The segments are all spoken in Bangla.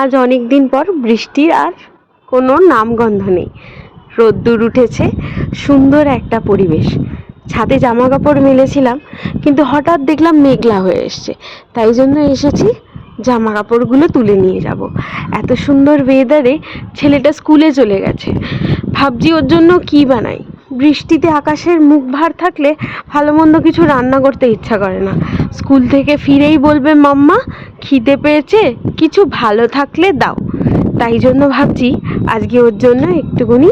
আজ অনেক দিন পর বৃষ্টির আর কোনো নামগন্ধ নেই। রোদ্দুর উঠেছে, সুন্দর একটা পরিবেশ। ছাদে জামা কাপড় মেলেছিলাম, কিন্তু হঠাৎ দেখলাম মেঘলা হয়ে এসছে। তাই জন্য এসেছি জামা কাপড়গুলো তুলে নিয়ে যাব। এত সুন্দর ওয়েদারে ছেলেটা স্কুলে চলে গেছে। ভাবছি ওর জন্য কি বানাই? বৃষ্টিতে আকাশের মুখ ভার থাকলে ভালো মন্দ কিছু রান্না করতে ইচ্ছা করে না। স্কুল থেকে ফিরেই বলবে, মাম্মা খিদে পেয়েছে, কিছু ভালো থাকলে দাও। তাই জন্য ভাবছি আজকে ওর জন্য একটুখানি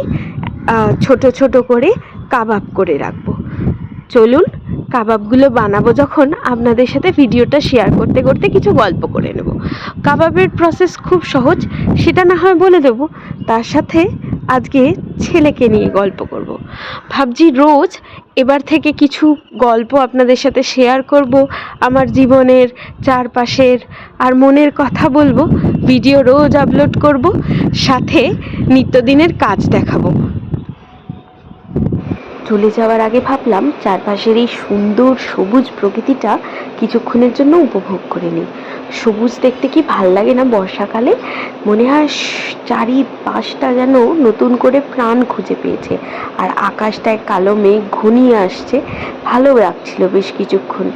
ছোট ছোট করে কাবাব করে রাখব। চলুন, কাবাবগুলো বানাবো যখন আপনাদের সাথে ভিডিওটা শেয়ার করতে করতে কিছু গল্প করে নেব। কাবাবের প্রসেস খুব সহজ, সেটা না হয় বলে দেবো। তার সাথে আজকে ছেলেকে নিয়ে গল্প করব। ভাবছি রোজ এবার থেকে কিছু গল্প আপনাদের সাথে শেয়ার করব। আমার জীবনের চারপাশের আর মনের কথা বলব। ভিডিও রোজ আপলোড করব। সাথে নিত্যদিনের কাজ দেখাবো। চলে যাওয়ার আগে ভাবলাম চারপাশের এই সুন্দর সবুজ প্রকৃতিটা কিছুক্ষণের জন্য উপভোগ করে নিই। সবুজ দেখতে কি ভালো লাগে না বর্ষাকালে? মনে হয় চারিপাশটা যেন নতুন করে প্রাণ খুঁজে পেয়েছে। আর আকাশটায় কালো মেঘ ঘনিয়ে আসছে। ভালো লাগছিল বেশ কিছুক্ষণ।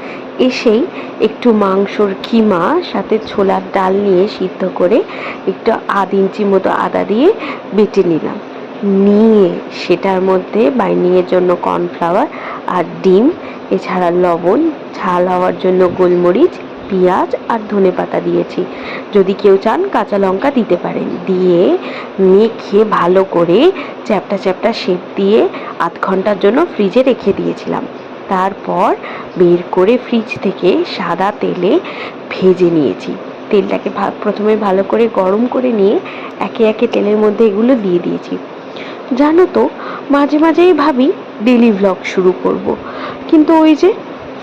এসেই একটু মাংসর কিমা সাথে ছোলার ডাল নিয়ে সিদ্ধ করে একটু আধ ইঞ্চি মতো আদা দিয়ে বেটে নিলাম। নিয়ে সেটার মধ্যে বাইন্ডিংয়ের জন্য কর্নফ্লাওয়ার আর ডিম, এছাড়া লবণ, ঝাল হওয়ার জন্য গোলমরিচ, পেঁয়াজ আর ধনেপাতা দিয়েছি। যদি কেউ চান কাঁচা লঙ্কা দিতে পারেন। দিয়ে মেখে ভালো করে চ্যাপটা চ্যাপটা শেপ দিয়ে আধ ঘণ্টার জন্য ফ্রিজে রেখে দিয়েছিলাম। তারপর বের করে ফ্রিজ থেকে সাদা তেলে ভেজে নিয়েছি। তেলটাকে প্রথমে ভালো করে গরম করে নিয়ে একে একে তেলের মধ্যে এগুলো দিয়ে দিয়েছি। জানো তো, মাঝে মাঝেই ভাবি ডেলি ভ্লগ শুরু করব। কিন্তু ওই যে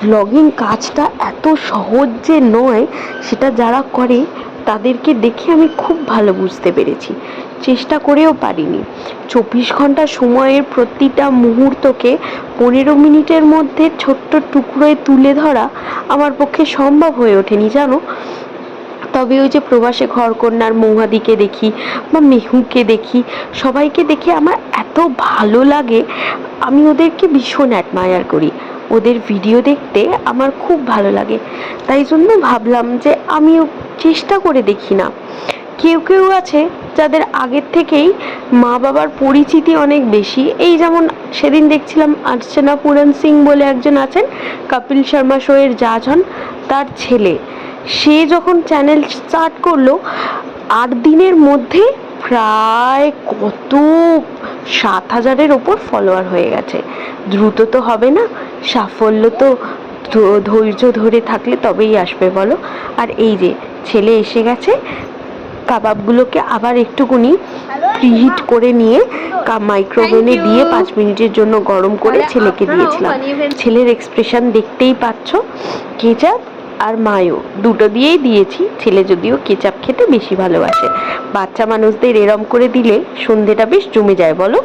ভ্লগিং কাজটা এত সহজ যে নয়, সেটা যারা করে, তাদেরকে দেখে আমি খুব ভালো বুঝতে পেরেছি। চেষ্টা করেও পারিনি। চব্বিশ ঘণ্টা সময়ের প্রতিটা মুহূর্তকে পনেরো মিনিটের মধ্যে ছোট্ট টুকরোয় তুলে ধরা আমার পক্ষে সম্ভব হয়ে ওঠেনি, জানো? তবে ওই যে প্রবাসে ঘরকন্যার মৌহাদিকে দেখি বা মেহুকে দেখি, সবাইকে দেখে আমার এত ভালো লাগে, আমি ওদেরকে ভীষণ অ্যাডমায়ার করি। ওদের ভিডিও দেখতে আমার খুব ভালো লাগে। তাই জন্য ভাবলাম যে আমিও চেষ্টা করে দেখি না। কেউ কেউ আছে যাদের আগের থেকেই মা বাবার পরিচিতি অনেক বেশি। এই যেমন সেদিন দেখছিলাম অর্চনা পুরন সিং বলে একজন আছেন, কপিল শর্মা শোয়ের জাজ হন তার ছেলে। সে যখন চ্যানেল স্টার্ট করল আট দিনের মধ্যে প্রায় কত? সাত হাজারের ওপর ফলোয়ার হয়ে গেছে। দ্রুত তো হবে না। সাফল্য তো ধৈর্য ধরে থাকলে তবেই আসবে বলো। আর এই যে ছেলে এসে গেছে কাবাবগুলোকে আবার একটুকুনি প্রিহিট করে নিয়ে মাইক্রোওভেনে দিয়ে পাঁচ মিনিটের জন্য গরম করে ছেলেকে দিয়েছিলাম। ছেলের এক্সপ্রেশন দেখতেই পাচ্ছ। কেচাপ আর মায়ো দুটো দিয়েই দিয়েছি, ছেলে যদিও কেচাপ খেতে বেশি ভালোবাসে। বাচ্চা মানুষদের এরম করে দিলে সন্ধেটা বেশ জমে যায়, বলো?